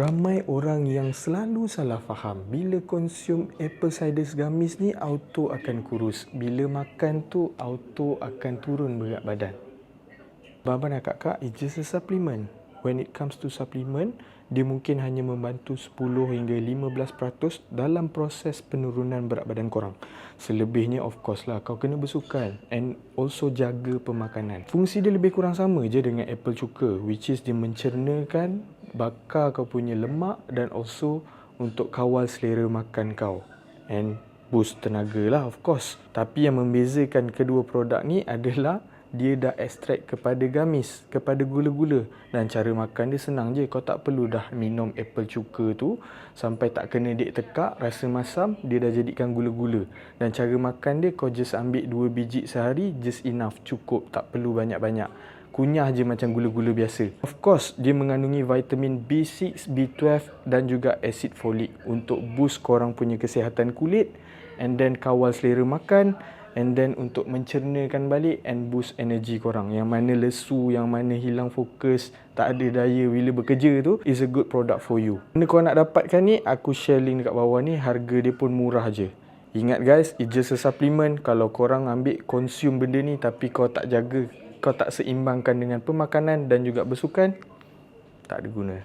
Ramai orang yang selalu salah faham bila konsum apple cider gummies ni auto akan kurus. Bila makan tu auto akan turun berat badan. Abang dan kakak, it's just a supplement. When it comes to supplement, dia mungkin hanya membantu 10 hingga 15% dalam proses penurunan berat badan korang. Selebihnya of course lah kau kena bersukan and also jaga pemakanan. Fungsi dia lebih kurang sama je dengan apple cuka which is dia mencernakan bakar kau punya lemak dan also untuk kawal selera makan kau. And boost tenaga lah of course. Tapi yang membezakan kedua produk ni adalah dia dah ekstrak kepada gamis, kepada gula-gula dan cara makan dia senang je. Kau tak perlu dah minum apple cuka tu sampai tak kena dek tekak, rasa masam, dia dah jadikan gula-gula. Dan cara makan dia kau just ambil 2 biji sehari just enough, cukup, tak perlu banyak-banyak. Kunyah je macam gula-gula biasa. Of course, dia mengandungi vitamin B6, B12 dan juga asid folik untuk boost korang punya kesihatan kulit and then kawal selera makan and then untuk mencernakan balik and boost energy korang. Yang mana lesu yang mana hilang fokus tak ada daya bila bekerja tu is a good product for you. Mana korang nak dapatkan ni aku share link dekat bawah ni harga dia pun murah je. Ingat guys it's just a supplement. Kalau korang ambil consume benda ni tapi kau tak jaga kau tak seimbangkan dengan pemakanan dan juga bersukan tak ada guna